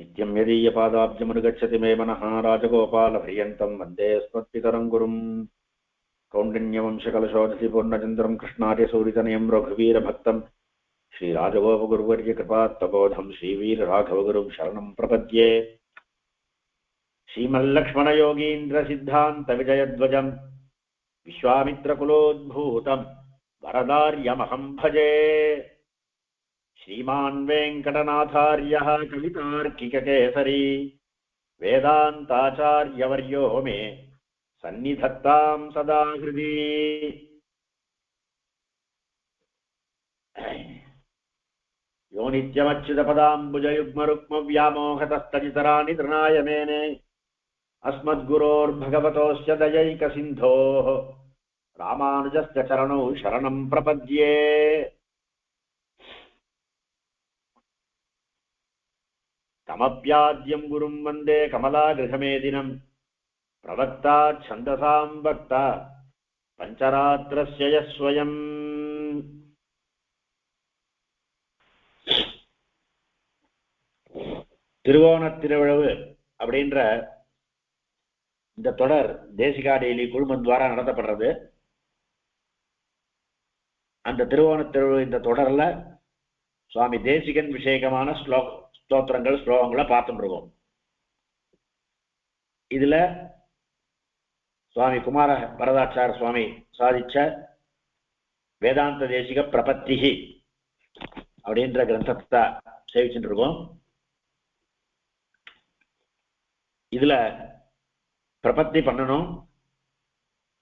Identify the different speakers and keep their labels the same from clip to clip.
Speaker 1: नित्यं यदीयपादाब्जमनुगच्छति मे मनः राजगोपालपर्यन्तं वंदे स्मत्पितरं गुरुम्। कौण्डिन्यवंशकलशोदति पूर्णचन्द्रं कृष्णार्यसूरितनयं रघुवीरभक्तं श्रीराजगोपगुरुवर्यकृपात्तबोधं श्रीवीरराघवगुरुं शरणं प्रपद्ये। श्रीमल्लक्ष्मणयोगीन्द्रसिद्धान्तविजयध्वजम्। विश्वामित्रकुलोद्भूतम्। वरदार्यमहं भजे। श्रीमान् वेङ्कटनाथार्यः कवितार्किककेसरी, वेदान्ताचार्यवर्यो मे सन्निधत्तां सदा हृदि यो नित्यमच्युतपदाम्बुजयुग्मरुक्मव्यामोहतस्तजितराणि तृणाय मेने, अस्मद्गुरोर्भगवतोऽस्य दयैकसिन्धोः। रामानुजस्य चरणौ शरणं प्रपद्ये। तमप्याद्यं गुरुं वन्दे कमलागृहमेदिनम् प्रवक्ता छन्दसां वक्ता पञ्चरात्रस्य यः स्वयम् திருவோணத்திருவிழவு அப்படின்ற இந்த தொடர் தேசிகா டெய்லி குழுமம் துவாரா நடத்தப்படுறது அந்த திருவோணத்திருவிழு இந்த தொடர்ல சுவாமி தேசிகன் விஷேகமான ஸ்லோ ஸ்தோத்திரங்கள் ஸ்லோகங்களை பார்த்துட்டு இருக்கோம் இதுல சுவாமி குமார பரதாச்சார சுவாமி சாதிச்ச வேதாந்த தேசிக பிரபத்திகி அப்படின்ற கிரந்தத்தை சேவிச்சுட்டு இருக்கோம் இதுல பிரபத்தி பண்ணணும்.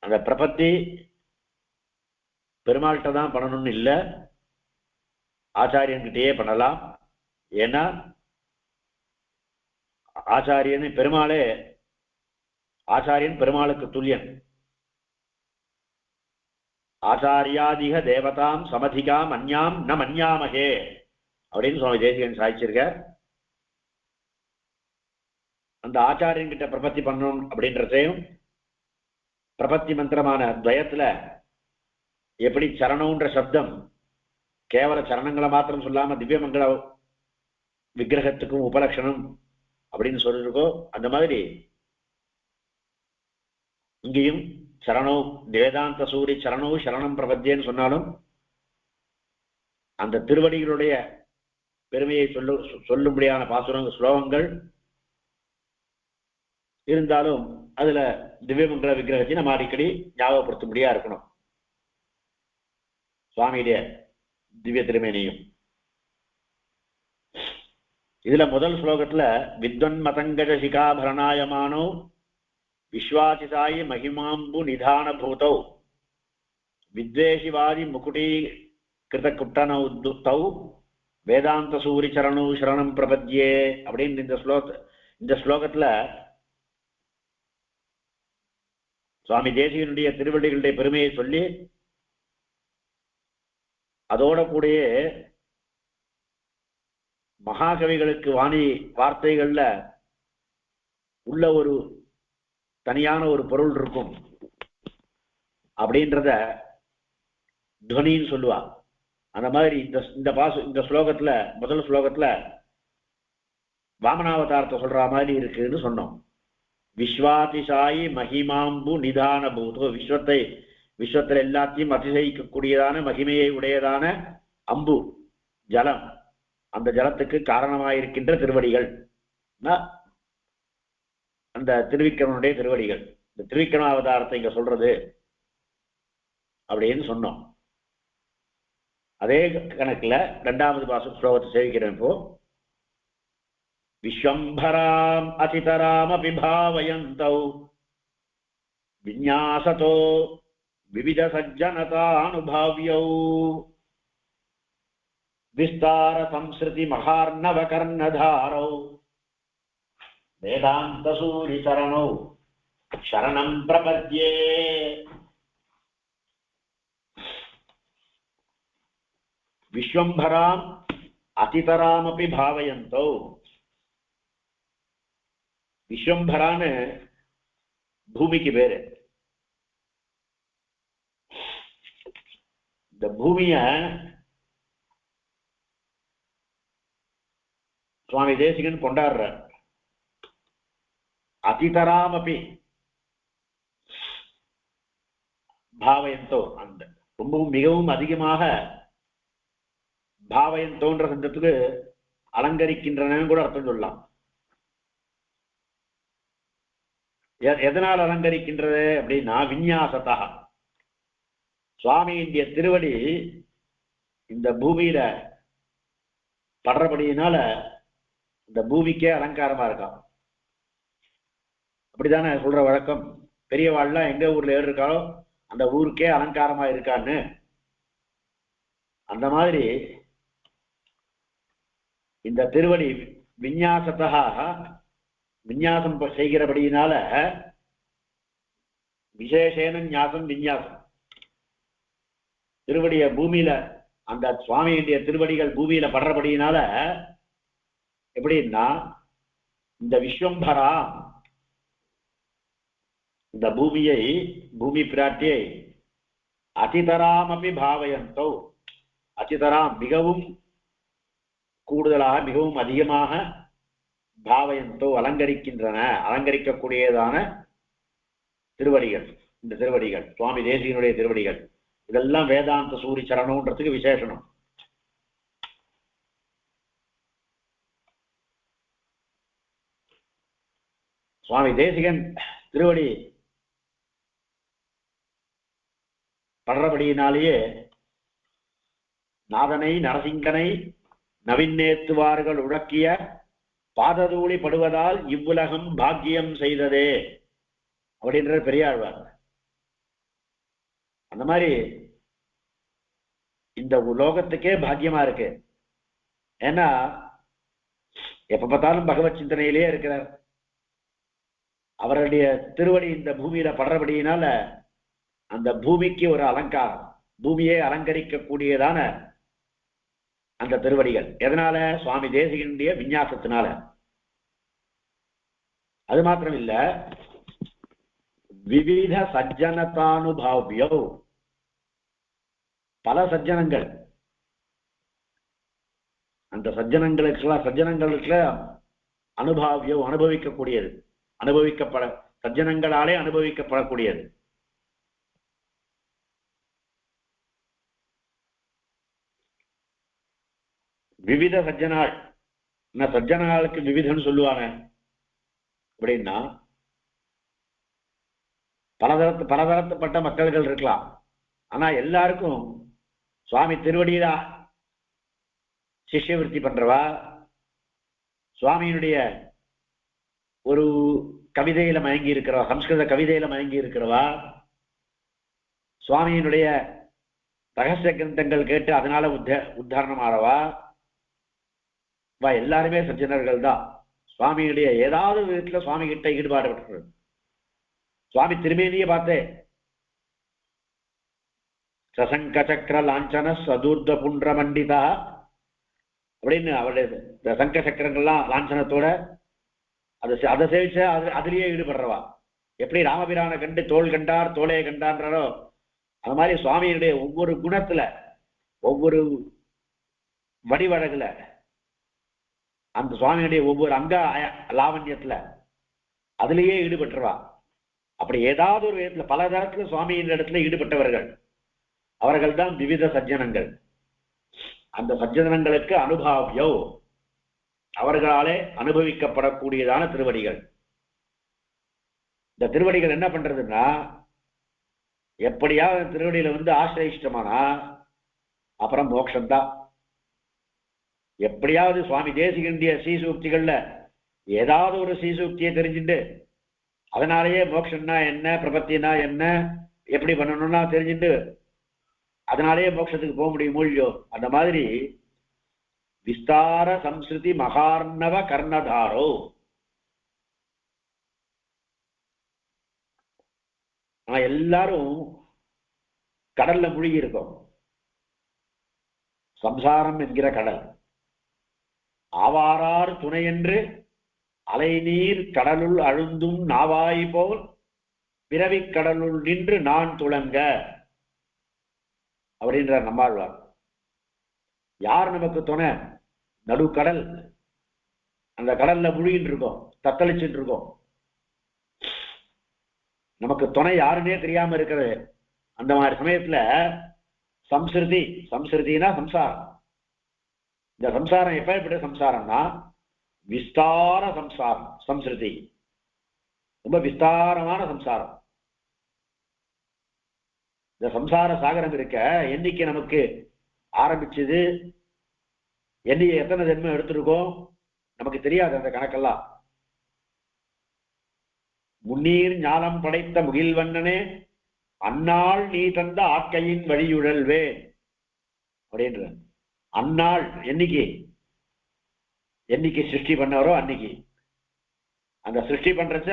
Speaker 1: அந்த பிரபத்தி பெருமாள்கிட்ட தான் பண்ணணும்னு இல்லை. ஆச்சாரியன்கிட்டயே பண்ணலாம். ஏன்னா ஆச்சாரியன் பெருமாளே ஆச்சாரியன் பெருமாளுக்கு துல்லியன். ஆச்சாரியாதிக தேவதாம் சமதிகாம் அந்யாம் ந மன்யாமகே அப்படின்னு சுவாமி தேசிகன் சாதிச்சிருக்க அந்த ஆச்சாரியன் கிட்ட பிரபத்தி பண்ணணும் அப்படின்றதையும் பிரபத்தி மந்திரமான துவயத்துல எப்படி சரணம்ன்ற சப்தம் கேவல சரணங்களை மாத்திரம் சொல்லாம திவ்யமங்கள விக்கிரகத்துக்கும் உபலட்சணம் அப்படின்னு சொல்லிருக்கோ அந்த மாதிரி இங்கேயும் சரணோ வேதாந்த சூரி சரணோ சரணம் பிரபத்தியன்னு சொன்னாலும் அந்த திருவடிகளுடைய பெருமையை சொல்லு சொல்லும்படியான பாசுரங்கள் ஸ்லோகங்கள் இருந்தாலும் அதுல திவ்யமங்கல விக்கிரகத்தை நம்ம அடிக்கடி ஞாபகப்படுத்தும்படியா இருக்கணும். சுவாமியுடைய திவ்ய திருமேனியும். இதுல முதல் ஸ்லோகத்துல வித்வன் மதங்கஜ சிகாபரணாயமானோ விஸ்வாசிதாயி மகிமாம்பு நிதான பூதௌ வித்வேஷிவாதி முகுடி கிருத குட்டனௌ தௌ வேதாந்த சூரி சரணு சரணம் பிரபத்யே அப்படின்னு இந்த ஸ்லோக இந்த ஸ்லோகத்துல சுவாமி தேசியனுடைய திருவள்ளிகளுடைய பெருமையை சொல்லி அதோட கூடயே மகாகவிகளுக்கு வாணி வார்த்தைகள்ல உள்ள ஒரு தனியான ஒரு பொருள் இருக்கும். அப்படின்றத துவனின்னு சொல்லுவா. அந்த மாதிரி இந்த இந்த பாசு இந்த ஸ்லோகத்துல முதல் ஸ்லோகத்துல வாமனாவதாரத்தை சொல்ற மாதிரி இருக்குன்னு சொன்னோம். விஸ்வாதிசாயி மகிமாம்பு நிதான பூதோ விஸ்வத்தை விஸ்வத்தில் எல்லாத்தையும் அதிசயிக்கக்கூடியதான மகிமையை உடையதான அம்பு ஜலம். அந்த ஜலத்துக்கு காரணமாயிருக்கின்ற திருவடிகள். அந்த திருவிக்கிரமனுடைய திருவடிகள். இந்த திருவிக்கிரம அவதாரத்தை இங்க சொல்றது அப்படின்னு சொன்னோம். அதே கணக்குல ரெண்டாவது பாச ஸ்லோகத்தை சேவிக்கிறேன் இப்போ. விஸ்வம்பராம் அதிதராம் அபிபாவயந்தௌ விஞ்ஞாசதோ விவித சஜ்ஜனதானுபாவியௌ विस्तारसंसृतिमहार्णवकर्णधारौ वेदान्तसूरिचरणौ शरणं प्रपद्ये। विश्वम्भराम् अतितरामपि भावयन्तौ। विश्वम्भरान् भूमिकि बेरे द சுவாமி தேசிகன் கொண்டாடுறார். அதிதராமபி பாவயந்தோ அந்த ரொம்பவும் மிகவும் அதிகமாக பாவயந்தோன்ற சந்தத்துக்கு அலங்கரிக்கின்றன கூட அர்த்தம் சொல்லலாம். எதனால் அலங்கரிக்கின்றது அப்படின்னா விநியாசத்தா சுவாமியினுடைய திருவடி இந்த பூமியில படுறபடியினால இந்த பூமிக்கே அலங்காரமா இருக்கான். அப்படிதானே சொல்ற வழக்கம்? பெரியவாள்லாம் எங்க ஊர்ல ஏறு இருக்காளோ அந்த ஊருக்கே அலங்காரமா இருக்கான்னு. அந்த மாதிரி இந்த திருவடி விநியாசத்தா விஞ்ஞாசம் செய்கிறபடியினால விசேஷேன ஞாசம் விஞ்ஞாசம். திருவடிய பூமியில அந்த சுவாமியுடைய திருவடிகள் பூமியில படுறபடியினால எப்படின்னா இந்த விஸ்வம்பரா இந்த பூமியை பூமி பிராட்டியை அதிதராமபி பாவயந்தோ அதிதராம் மிகவும் கூடுதலாக மிகவும் அதிகமாக பாவயந்தோ அலங்கரிக்கின்றன அலங்கரிக்கக்கூடியதான திருவடிகள் இந்த திருவடிகள் சுவாமி தேசியனுடைய திருவடிகள். இதெல்லாம் வேதாந்த சூரி சரணம்ன்றதுக்கு விசேஷனம். சுவாமி தேசிகன் திருவடி படுறபடியினாலேயே நாதனை நரசிங்கனை நவின்னேத்துவார்கள் உழக்கிய பாததூளி படுவதால் இவ்வுலகம் பாக்கியம் செய்ததே அப்படின்ற பெரியாழ்வார். அந்த மாதிரி இந்த உலோகத்துக்கே பாக்கியமா இருக்கு. ஏன்னா எப்ப பார்த்தாலும் பகவத் சிந்தனையிலேயே இருக்கிறார். அவருடைய திருவடி இந்த பூமியில படுறபடியினால அந்த பூமிக்கு ஒரு அலங்காரம் பூமியை அலங்கரிக்கக்கூடியதான அந்த திருவடிகள். எதனால? சுவாமி தேசிகனுடைய விஞ்ஞாசத்தினால. அது மாத்திரம் இல்ல விவித சஜ்ஜனதானுபாவியோ பல சஜ்ஜனங்கள். அந்த சஜ்ஜனங்களுக்கெல்லாம் சஜ்ஜனங்களுக்குல அனுபாவியோ அனுபவிக்கக்கூடியது. அனுபவிக்கப்பட சஜ்ஜனங்களாலே அனுபவிக்கப்படக்கூடியது. விவித சஜ்ஜனாள் என்ன சஜ்ஜனாளுக்கு விவிதம்னு சொல்லுவாங்க. அப்படின்னா பலதரத்து பலதரத்துப்பட்ட மக்கள்கள் இருக்கலாம். ஆனா எல்லாருக்கும் சுவாமி திருவடியில சிஷ்யவிருத்தி பண்றவா சுவாமியினுடைய ஒரு கவிதையில மயங்கி இருக்கிறவா சம்ஸ்கிருத கவிதையில மயங்கி இருக்கிறவா சுவாமியினுடைய ரகசிய கிரந்தங்கள் கேட்டு அதனால உத்த உத்தாரணம் ஆறவா வா எல்லாருமே சஜ்ஜனர்கள் தான். சுவாமியுடைய ஏதாவது விதத்துல சுவாமி கிட்ட ஈடுபாடு பெற்றது சுவாமி திருமேனிய பார்த்தேன் சசங்க சக்கர லாஞ்சன சதுர்த புன்ற மண்டிதா அப்படின்னு அவருடைய சங்க சக்கரங்கள்லாம் லாஞ்சனத்தோட அதை அதை சேவிச்சு அது அதுலேயே ஈடுபடுறவா? எப்படி ராமபிரானை கண்டு தோல் கண்டார் தோலையை கண்டான்றாரோ? அது மாதிரி சுவாமியுடைய ஒவ்வொரு குணத்துல ஒவ்வொரு வடிவழகுல அந்த சுவாமியுடைய ஒவ்வொரு அங்க லாவண்யத்துல அதுலேயே ஈடுபட்டுருவா. அப்படி ஏதாவது ஒரு விதத்துல பல தரத்துல சுவாமியின் இடத்துல ஈடுபட்டவர்கள். அவர்கள் தான் விவித சஜ்ஜனங்கள். அந்த சஜ்ஜனங்களுக்கு அனுபாவியோ அவர்களாலே அனுபவிக்கப்படக்கூடியதான திருவடிகள். இந்த திருவடிகள் என்ன பண்றதுன்னா எப்படியாவது திருவடியில வந்து ஆசிரயிஷ்டமானா அப்புறம் மோட்சம்தான் எப்படியாவது சுவாமி தேசிகண்டிய சீசூக்திகள்ல ஏதாவது ஒரு சீசூக்தியை தெரிஞ்சுட்டு அதனாலேயே மோட்சம்னா என்ன பிரபத்தினா என்ன எப்படி பண்ணணும்னா தெரிஞ்சுட்டு அதனாலேயே மோட்சத்துக்கு போக முடியும் இல்லையோ அந்த மாதிரி விஸ்தார சம்ஸ்கிருதி மகார்ணவ கர்ணதாரோ. ஆனா எல்லாரும் கடல்ல முழுகி இருக்கோம் சம்சாரம் என்கிற கடல். ஆவாரார் துணையென்று அலைநீர் கடலுள் அழுந்தும் நாவாய் போல் பிறவிக் கடலுள் நின்று நான் துளங்க அப்படின்றார் நம்மாழ்வார். யார் நமக்கு துணை? நடுக்கடல். அந்த கடல்ல முழுகிட்டு இருக்கோம் தத்தளிச்சுட்டு இருக்கோம் நமக்கு துணை யாருன்னே தெரியாம இருக்கிறது அந்த மாதிரி சமயத்துல சம்ஸ்கிருதி சம்ஸ்கிருதினா சம்சாரம். இந்த சம்சாரம் எப்பேற்பட்ட சம்சாரம்னா விஸ்தார சம்சாரம் சம்ஸ்கிருதி ரொம்ப விஸ்தாரமான சம்சாரம். இந்த சம்சார சாகரம் இருக்க என்னைக்கு நமக்கு ஆரம்பிச்சது? என்னைக்கு எத்தனை ஜென்மம் எடுத்திருக்கோம்? நமக்கு தெரியாது அந்த கணக்கெல்லாம். முன்னீர் ஞானம் படைத்த முகில்வண்ணனே அந்நாள் நீ தந்த ஆக்கையின் வழியுழல்வே அப்படின்ற அந்நாள் என்னைக்கு? என்னைக்கு சிருஷ்டி பண்ணவரோ அன்னைக்கு. அந்த சிருஷ்டி பண்றச்ச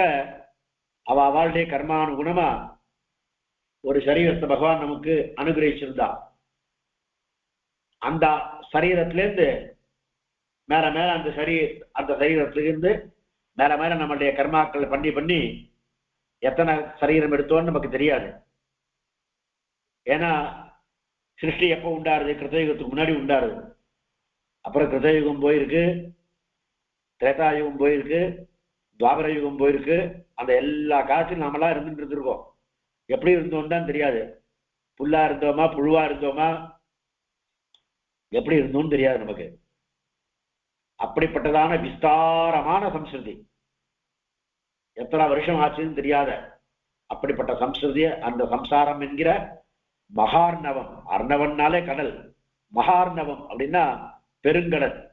Speaker 1: அவ அவளுடைய கர்மானுகுணமா ஒரு சரீரத்தை பகவான் நமக்கு அனுகிரகிச்சிருந்தான். அந்த சரீரத்திலேருந்து மேல மேல அந்த சரீ அந்த சரீரத்திலிருந்து மேல மேல நம்மளுடைய கர்மாக்களை பண்ணி பண்ணி எத்தனை சரீரம் எடுத்தோன்னு நமக்கு தெரியாது. ஏன்னா சிருஷ்டி எப்போ உண்டாருது? கிருத்தயுகத்துக்கு முன்னாடி உண்டாருது. அப்புறம் கிருத்தயுகம் போயிருக்கு திரேதாயுகம் போயிருக்கு துவாபர யுகம் போயிருக்கு. அந்த எல்லா காலத்திலும் நாமெல்லாம் இருந்துட்டு இருந்திருக்கோம். எப்படி இருந்தோம்னு தெரியாது. புல்லா இருந்தோமா புழுவா இருந்தோமா எப்படி இருந்தோம்னு தெரியாது நமக்கு. அப்படிப்பட்டதான விஸ்தாரமான சம்ஸ்கிருதி. எத்தனை வருஷம் ஆச்சுன்னு தெரியாத அப்படிப்பட்ட சம்ஸ்கிருதிய அந்த சம்சாரம் என்கிற மகார்ணவம் அர்ணவன்னாலே கடல். மகார்ணவம் அப்படின்னா பெருங்கடல்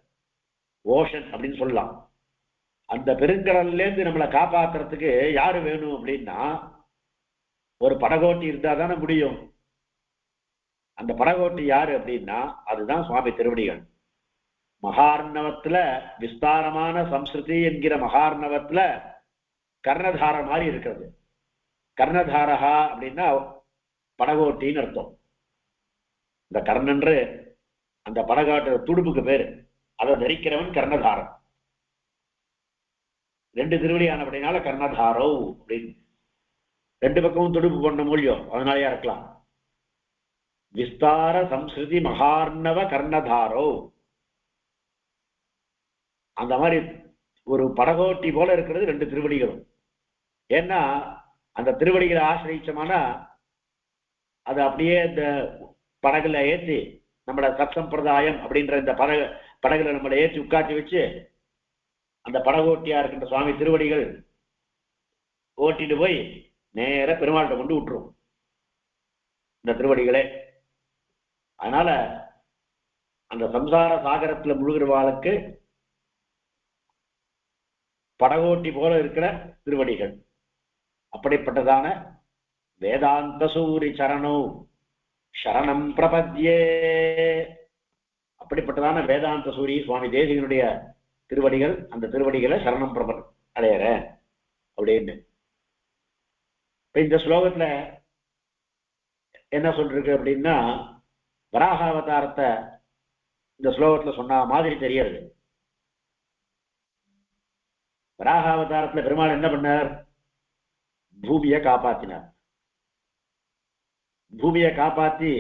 Speaker 1: ஓஷன் அப்படின்னு சொல்லலாம். அந்த பெருங்கடல்ல இருந்து நம்மளை காப்பாத்துறதுக்கு யாரு வேணும் அப்படின்னா ஒரு படகோட்டி இருந்தாதானே முடியும். அந்த படகோட்டி யாரு அப்படின்னா அதுதான் சுவாமி திருவடிகள். மகார்ணவத்துல விஸ்தாரமான சம்ஸ்கிருதி என்கிற மகார்ணவத்துல கர்ணதார மாதிரி இருக்கிறது. கர்ணதாரகா அப்படின்னா படகோட்டின்னு அர்த்தம். இந்த கர்ணன்று அந்த படகாட்டு துடுப்புக்கு பேரு. அதை தரிக்கிறவன் கர்ணதாரம் ரெண்டு திருவடியான அப்படின்னால கர்ணதாரோ அப்படின்னு. ரெண்டு பக்கமும் துடுப்பு பண்ண மூலியம். அதனாலயா இருக்கலாம். விஸ்தார சம்ஸ்கிருதி மகார்ணவ கர்ணதாரோ. அந்த மாதிரி ஒரு படகோட்டி போல இருக்கிறது ரெண்டு திருவடிகளும். ஏன்னா அந்த திருவடிகளை ஆசிரியச்சோம்னா அது அப்படியே இந்த படகுல ஏற்றி நம்மளோட சத்சம்பிரதாயம் அப்படின்ற இந்த படகு படகுல நம்மளை ஏற்றி உட்காட்டி வச்சு அந்த படகோட்டியா இருக்கின்ற சுவாமி திருவடிகள் ஓட்டிட்டு போய் நேர பெருமாள்கிட்ட கொண்டு விட்டுரும். இந்த திருவடிகளே அதனால அந்த சம்சார சாகரத்துல முழுகிறவாளுக்கு படகோட்டி போல இருக்கிற திருவடிகள். அப்படிப்பட்டதான வேதாந்த சூரி சரணோ சரணம் பிரபத்யே. அப்படிப்பட்டதான வேதாந்த சூரி சுவாமி தேசிகனுடைய திருவடிகள் அந்த திருவடிகளை சரணம் பிரப அடையற அப்படின்னு. இப்ப இந்த ஸ்லோகத்துல என்ன சொல்றது அப்படின்னா வராக அவதாரத்தை இந்த ஸ்லோகத்தில் சொன்ன மாதிரி தெரியாது. வராக அவதாரத்துல பெருமாள் என்ன பண்ணார்? பூமியை காப்பாத்தினார். பூமியை காப்பாத்தி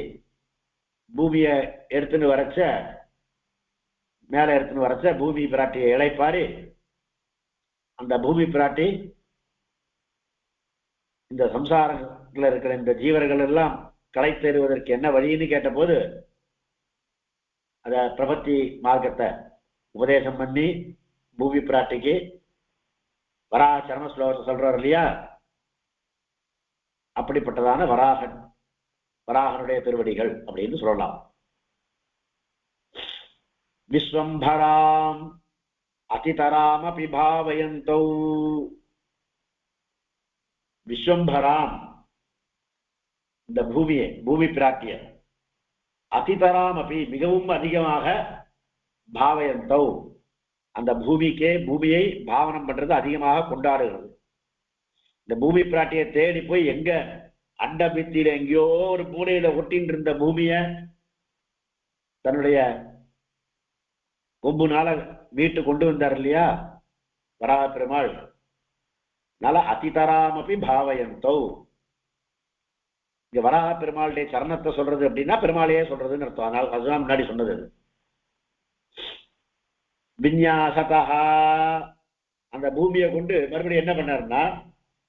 Speaker 1: பூமியை எடுத்துன்னு வரச்ச மேல எடுத்துன்னு வரச்ச பூமி பிராட்டியை இழைப்பாரு அந்த பூமி பிராட்டி இந்த சம்சாரத்தில் இருக்கிற இந்த ஜீவர்கள் எல்லாம் களை தேடுவதற்கு என்ன வழின்னு கேட்டபோது அத பிரபத்தி மார்க்கத்தை உபதேசம் பண்ணி பூமி பிராட்டிக்கு வராக சர்ம ஸ்லோகத்தை சொல்றாரு இல்லையா? அப்படிப்பட்டதான வராகன் வராகனுடைய திருவடிகள் அப்படின்னு சொல்லலாம். விஸ்வம்பராம் அதிதராம அபி பாவயந்தௌ விஸ்வம்பராம் இந்த பூமியை பூமி பிராட்டிய. அதிதராம் அப்படி மிகவும் அதிகமாக பாவயந்தௌ. அந்த பூமிக்கே பூமியை பாவனம் பண்றது அதிகமாக கொண்டாடுகிறது. இந்த பூமி பிராட்டியை தேடி போய் எங்க அண்ட பித்தியில எங்கேயோ ஒரு மூலையில ஒட்டின்னு இருந்த பூமிய தன்னுடைய கொம்பு நாள மீட்டு கொண்டு வந்தார் இல்லையா? வராக பெருமாள். நல அதிதராமபி பாவயந்தோ. இங்க வராக பெருமாளுடைய சரணத்தை சொல்றது அப்படின்னா பெருமாளையே சொல்றதுன்னு அர்த்தம். அதனால அதுதான் முன்னாடி சொன்னது அது. விந்யாசதா அந்த பூமியை கொண்டு மறுபடியும் என்ன பண்ணாருன்னா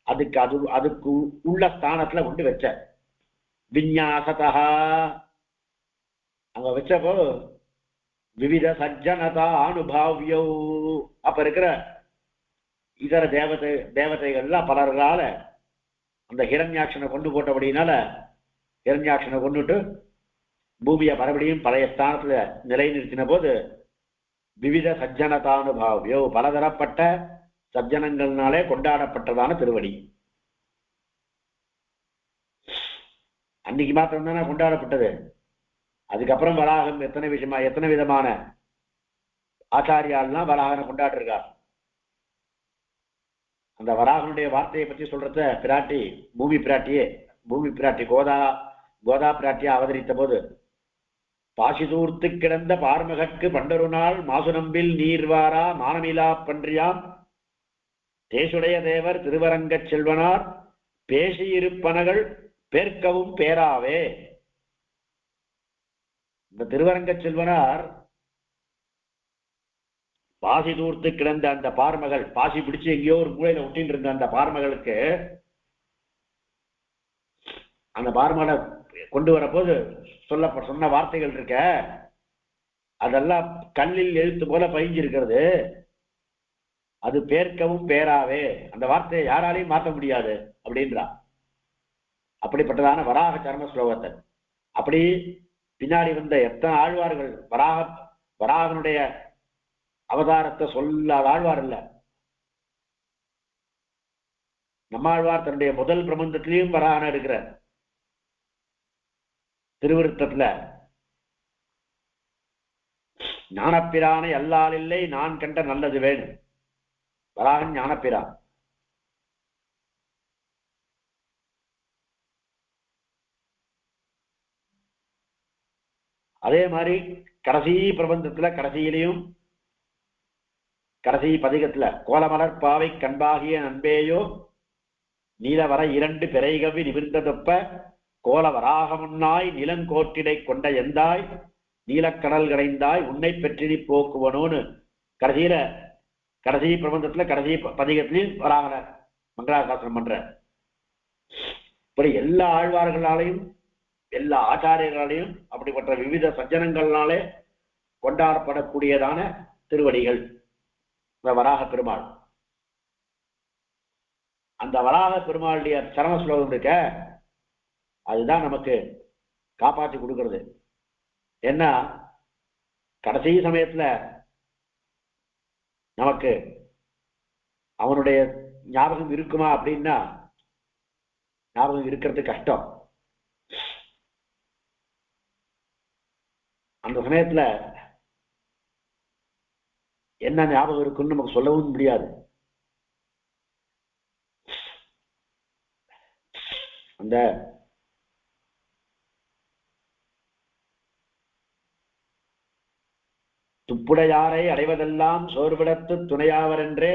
Speaker 1: அதுக்கு அது அதுக்கு உள்ள ஸ்தானத்துல கொண்டு வச்ச விந்யாசதா அங்க வச்சப்போ விவித சஜ்ஜனதா அனுபாவியோ. அப்ப இருக்கிற இதர தேவதை தேவதைகள்லாம் பலர்களால அந்த ஹிரண்யாட்சனை கொண்டு போட்டபடினால ஹிரண்யாட்சனை கொண்டுட்டு பூமியை மறுபடியும் பழைய ஸ்தானத்துல நிலைநிறுத்தின போது விவித சஜ்ஜனதானுபாவியோ பலதரப்பட்ட சஜ்ஜனங்கள்னாலே கொண்டாடப்பட்டதான திருவடி. அன்னைக்கு மாத்திரம் தானே கொண்டாடப்பட்டது. அதுக்கப்புறம் வராகம் எத்தனை விஷயமா எத்தனை விதமான ஆச்சாரியால்லாம் வராகனை கொண்டாடிருக்கார் அந்த வராகனுடைய வார்த்தையை பற்றி சொல்றத பிராட்டி பூமி பிராட்டியே பூமி பிராட்டி கோதா கோதா பிராட்டியா அவதரித்த போது பாசிதூர்த்து கிடந்த பார்மகற்கு பண்டரு நாள் மாசுநம்பில் நீர்வாரா மானமிலா பன்றியாம். தேசுடைய தேவர் திருவரங்கச் செல்வனார் பேசியிருப்பனகள் பேர்க்கவும் பேராவே. இந்த திருவரங்கச் செல்வனார் பாசி தூர்த்து கிடந்த அந்த பார்மகள் பாசி பிடிச்சு எங்கேயோ ஒரு மூலையில ஒட்டின்னு இருந்த அந்த பார்மகளுக்கு அந்த பார்மகளை கொண்டு வரப்போது சொல்ல சொன்ன வார்த்தைகள் இருக்க அதெல்லாம் கல்லில் எழுத்து போல பயிஞ்சிருக்கிறது அது பேர்க்கவும் பேராவே. அந்த வார்த்தையை யாராலையும் மாற்ற முடியாது அப்படின்றா. அப்படிப்பட்டதான வராக சர்ம ஸ்லோகத்தை அப்படி பின்னாடி வந்த எத்தனை ஆழ்வார்கள் வராக வராகனுடைய அவதாரத்தை சொல்லாத ஆழ்வார் இல்ல. நம்மாழ்வார் தன்னுடைய முதல் பிரபந்தத்திலையும் வராகன இருக்கிறார் திருவிருத்தத்துல. ஞானப்பிரானை அல்லால் இல்லை நான் கண்ட நல்லது வேணும். வராகன் ஞானப்பிரான். அதே மாதிரி கடைசி பிரபந்தத்துல கடைசியிலையும் கடைசி பதிகத்துல கோலமலர் பாவை கண்பாகிய நண்பேயோ நீலவர இரண்டு பிறைகவி நிமிர்ந்ததொப்ப கோல வராகமுன்னாய் நிலங்கோட்டிடை கொண்ட எந்தாய் நீலக்கடல் கடைந்தாய் உன்னை பெற்றினி போக்குவனோன்னு கடைசியில கடைசி பிரபந்தத்துல கடைசி ப- பதிகத்திலையும் வராகன மங்களாசாசனம் பண்ற. இப்படி எல்லா ஆழ்வார்களாலையும் எல்லா ஆச்சாரியர்களாலையும் அப்படிப்பட்ட விவித சஜ்ஜனங்கள்னாலே கொண்டாடப்படக்கூடியதான திருவடிகள். வராக பெருமாள். அந்த வராக பெருமாளுடைய சரண ஸ்லோகம் இருக்க அதுதான் நமக்கு காப்பாற்றி கொடுக்கிறது. ஏன்னா கடைசி சமயத்துல நமக்கு அவனுடைய ஞாபகம் இருக்குமா அப்படின்னா ஞாபகம் இருக்கிறது கஷ்டம். அந்த சமயத்துல என்ன ஞாபகம் இருக்குன்னு நமக்கு சொல்லவும் முடியாது. அந்த துப்புடையாரை அடைவதெல்லாம் சோர்விடத்து துணையாவரென்றே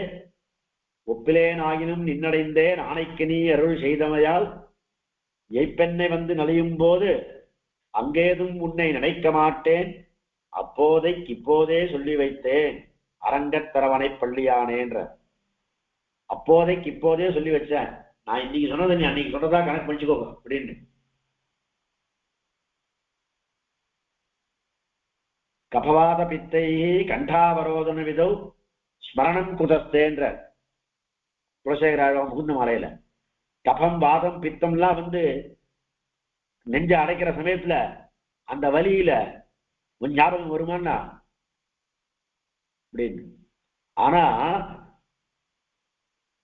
Speaker 1: ஒப்பிலேன் ஆகினும் நின்னடைந்தேன் ஆணைக்கு நீ அருள் செய்தமையால் எய்ப்பெண்ணை வந்து நலியும் போது அங்கேதும் உன்னை நினைக்க மாட்டேன் அப்போதைக்கு இப்போதே சொல்லி வைத்தேன். அரங்கத்தரவனை பள்ளியானேன்ற. அப்போதைக்கு இப்போதே சொல்லி வச்சேன். நான் இன்னைக்கு சொன்னதை நீ அன்னைக்கு சொன்னதா கணக்கு பண்ணிச்சுக்கோ அப்படின்னு கபவாத பித்தை கண்டாவரோதன விதௌ ஸ்மரணம் குதஸ்தேன்ற குலசேகர முகுந்த மாலையில. கபம் வாதம் பித்தம்லாம் வந்து நெஞ்ச அடைக்கிற சமயத்துல அந்த வலியில உன் ஞாபகம் வருமான்னா அப்படின்னு ஆனா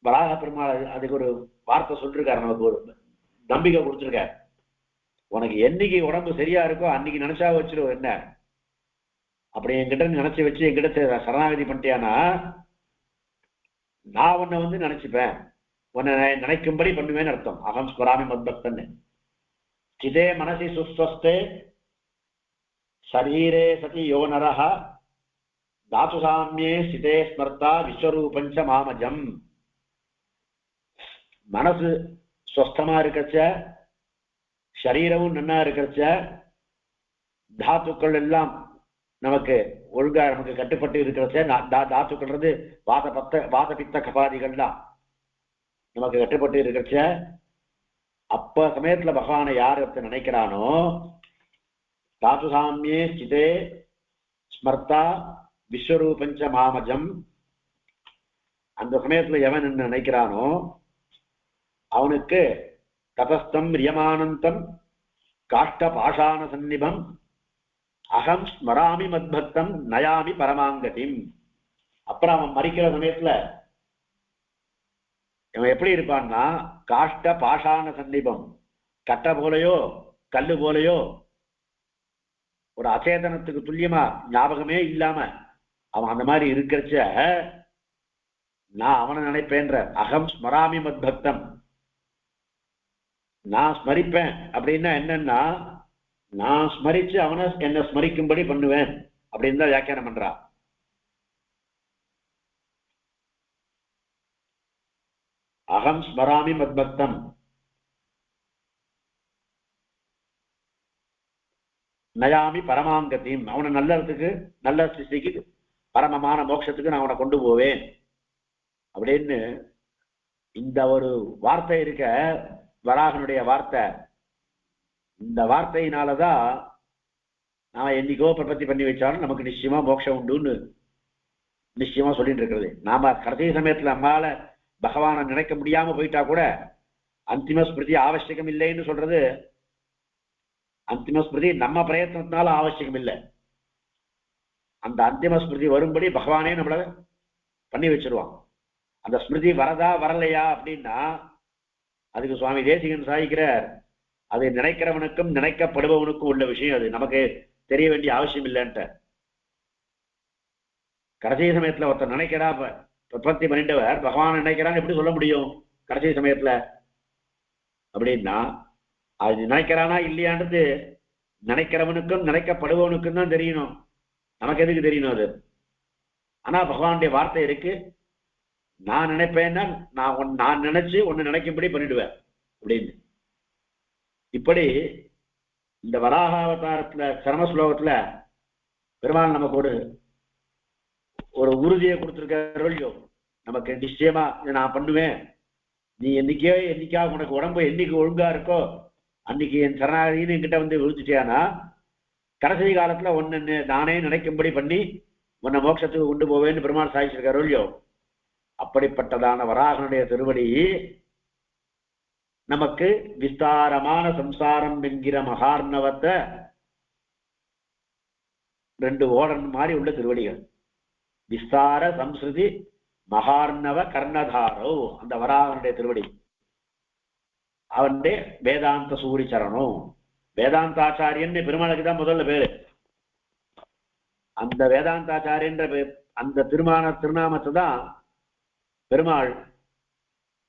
Speaker 1: வராக பெருமாள் அதுக்கு ஒரு வார்த்தை சொல்லிருக்காரு நமக்கு ஒரு நம்பிக்கை கொடுத்துருக்காரு. உனக்கு என்னைக்கு உடம்பு சரியா இருக்கோ அன்னைக்கு நினைச்சா வச்சிருவோம் என்ன? அப்படி என்கிட்ட நினைச்சு வச்சு என்கிட்ட சரணாகதி பண்ணிட்டியானா நான் உன்னை வந்து நினைச்சுப்பேன். உன்னை நினைக்கும்படி பண்ணுவேன்னு அர்த்தம். அகம் ஸ்மராமி மத்பக்தன்னு. சிதே மனசி சுஸ்வஸ்தே சரீரே சதி யோ நரஹா தாத்து சாமியே சிதே ஸ்மர்த்தா விஸ்வரூபஞ்ச மாமஜம். மனசு ஸ்வஸ்தமா இருக்கச்ச சரீரமும் நன்னா இருக்கிறச்ச தாத்துக்கள் எல்லாம் நமக்கு ஒழுங்கா நமக்கு கட்டுப்பட்டு இருக்கிறச்ச நா- தாத்துக்கள்ன்றது வாத பத்த வாத பித்த கபாதிகள் தான். நமக்கு கட்டுப்பட்டு இருக்கிறச்ச அப்ப சமயத்துல பகவானை யார் ஒருத்தர் நினைக்கிறானோ தாத்து சாமியே சிதே ஸ்மர்த்தா விஸ்வரூபஞ்ச மாமஜம். அந்த சமயத்துல எவன் என்ன நினைக்கிறானோ அவனுக்கு தபஸ்தம் ரியமானந்தம் காஷ்ட பாஷான சந்நிபம் அகம் ஸ்மராமி மத்பக்தம் நயாமி பரமாங்கதிம். அப்புறம் அவன் மறிக்கிற சமயத்துல இவன் எப்படி இருப்பான்னா காஷ்ட பாஷான சந்நிபம் கட்டை போலையோ கல்லு போலையோ ஒரு அச்சேதனத்துக்கு துல்லியமா ஞாபகமே இல்லாம அவன் அந்த மாதிரி இருக்கிறச்ச நான் அவனை நினைப்பேன்ற. அகம் ஸ்மராமி மத்பக்தம். நான் ஸ்மரிப்பேன். அப்படின்னா என்னன்னா நான் ஸ்மரிச்சு அவனை என்ன ஸ்மரிக்கும்படி பண்ணுவேன். அப்படின்னு தான் வியாக்கியானம் பண்றா. அகம் ஸ்மராமி மத்பக்தம். நயாமி பரமாங்கத்தையும் அவனை நல்லதுக்கு நல்ல சிருஷ்டிக்கு பரமமான மோட்சத்துக்கு நான் அவனை கொண்டு போவேன். அப்படின்னு இந்த ஒரு வார்த்தை இருக்க வராகனுடைய வார்த்தை. இந்த வார்த்தையினாலதான் நான் என்னைக்கோ பிரபத்தி பண்ணி வச்சாலும் நமக்கு நிச்சயமா மோட்சம் உண்டுன்னு நிச்சயமா சொல்லிட்டு இருக்கிறது. நாம கடைசி சமயத்துல நம்மால பகவானை நினைக்க முடியாம போயிட்டா கூட அந்திம ஸ்மிருதி ஆவசியகம் இல்லைன்னு சொல்றது அந்திம ஸ்மிருதி நம்ம பிரயத்னத்தினால ஆவசியகம் இல்லை அந்த அந்திம ஸ்மிருதி வரும்படி பகவானே நம்மள பண்ணி வச்சிருவான். அந்த ஸ்மிருதி வரதா வரலையா அப்படின்னா அதுக்கு சுவாமி தேசிகன் சாதிக்கிறார். அது நினைக்கிறவனுக்கும் நினைக்கப்படுபவனுக்கும் உள்ள விஷயம் அது. நமக்கு தெரிய வேண்டிய அவசியம் இல்லைன்ட்டு. கடைசி சமயத்துல ஒருத்தர் நினைக்கிறா ப- பிரபத்தி பண்ணிட்டவர் பகவான் நினைக்கிறான்னு எப்படி சொல்ல முடியும்? கடைசி சமயத்துல. அப்படின்னா அது நினைக்கிறானா இல்லையான்றது நினைக்கிறவனுக்கும் நினைக்கப்படுபவனுக்கும் தான் தெரியணும். நமக்கு எதுக்கு தெரியணும் அது? ஆனா பகவானுடைய வார்த்தை இருக்கு. நான் நினைப்பேன்னா நான் ஒன் நான் நினைச்சு ஒன்னு நினைக்கும்படி பண்ணிடுவேன் அப்படின்னு. இப்படி இந்த வராகாவதாரத்துல சரம ஸ்லோகத்துல பெருமாள் நமக்கு ஒரு ஒரு உறுதியை கொடுத்துருக்கோ இல்லையோ? நமக்கு நிச்சயமா இதை நான் பண்ணுவேன். நீ என்னைக்கோ என்னைக்காக உனக்கு உடம்பு என்னைக்கு ஒழுங்கா இருக்கோ அன்னைக்கு என் சரணாகதின்னு என்கிட்ட வந்து விழுந்துட்டியானா கடைசி காலத்துல ஒன்னு நானே நினைக்கும்படி பண்ணி உன்னை மோட்சத்துக்கு கொண்டு போவேன்னு பெருமாள் சாதிச்சிருக்காரு இல்லையோ? அப்படிப்பட்டதான வராகனுடைய திருவடி நமக்கு விஸ்தாரமான சம்சாரம் என்கிற மகார்ணவத்தை ரெண்டு ஓடன் மாதிரி உள்ள திருவடிகள். விஸ்தார சம்ஸ்ருதி மகார்ணவ கர்ணதாரோ அந்த வராகனுடைய திருவடி. அவனுடைய வேதாந்த சூரி சரணம் வேதாந்தாச்சாரியன் பெருமாளுக்கு தான் முதல்ல பேரு. அந்த வேதாந்தாச்சாரியன்ற அந்த திருமான திருநாமத்தை தான் பெருமாள்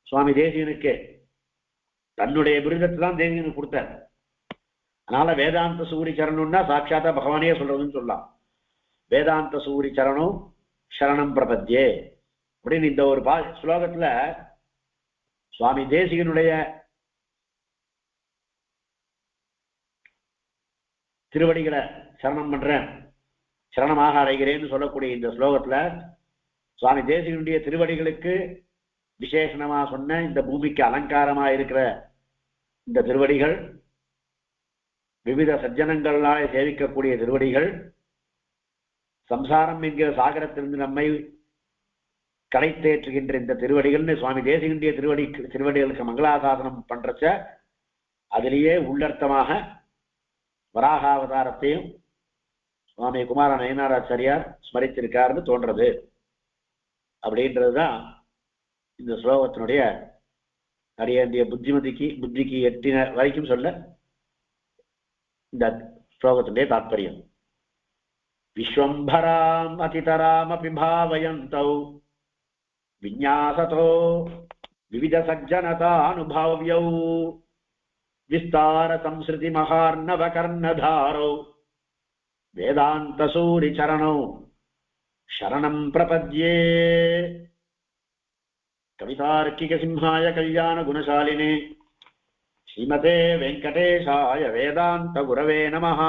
Speaker 1: சுவாமி தேசியனுக்கு தன்னுடைய விருதத்தை தான் தேசியனுக்கு கொடுத்தார். அதனால வேதாந்த சூரி சரணம்னா சாட்சாத்தா பகவானே சொல்றதுன்னு சொல்லலாம். வேதாந்த சூரி சரணம் சரணம் பிரபத்யே அப்படின்னு இந்த ஒரு பா ஸ்லோகத்துல சுவாமி தேசிகனுடைய திருவடிகளை சரணம் பண்றேன். சரணமாக அடைகிறேன்னு சொல்லக்கூடிய இந்த ஸ்லோகத்துல சுவாமி தேசிகனுடைய திருவடிகளுக்கு விசேஷணமா சொன்ன இந்த பூமிக்கு அலங்காரமா இருக்கிற இந்த திருவடிகள் விவித சஜ்ஜனங்களாலே சேவிக்கக்கூடிய திருவடிகள் சம்சாரம் என்கிற சாகரத்திலிருந்து நம்மை கடைத்தேற்றுகின்ற இந்த திருவடிகள்னு சுவாமி தேசிகனுடைய திருவடி திருவடிகளுக்கு மங்களாசாசனம் பண்றச்ச அதிலேயே உள்ளர்த்தமாக வராகாவதாரத்தையும் சுவாமி குமார நயனாராச்சாரியார் ஸ்மரித்திருக்காருன்னு தோன்றது. அப்படின்றதுதான் இந்த ஸ்லோகத்தினுடைய அடியண்டிய புத்திமதிக்கு புத்திக்கு எட்டின வரைக்கும் சொல்ல இந்த ஸ்லோகத்தினுடைய தாத்பரியம். விஸ்வம்பராம் அதிதராமபி பாவயந்தௌ விஞ்ஞாசதோ விவித சஜ்ஜனதானுபாவ்யௌ विस्तारसंसृतिमहार्णवकर्णधारौ वेदान्तसूरिचरणौ। शरणं प्रपद्ये। कवितार्किकसिंहाय कल्याणगुणशालिने श्रीमते वेङ्कटेशाय वेदान्तगुरवे नमः।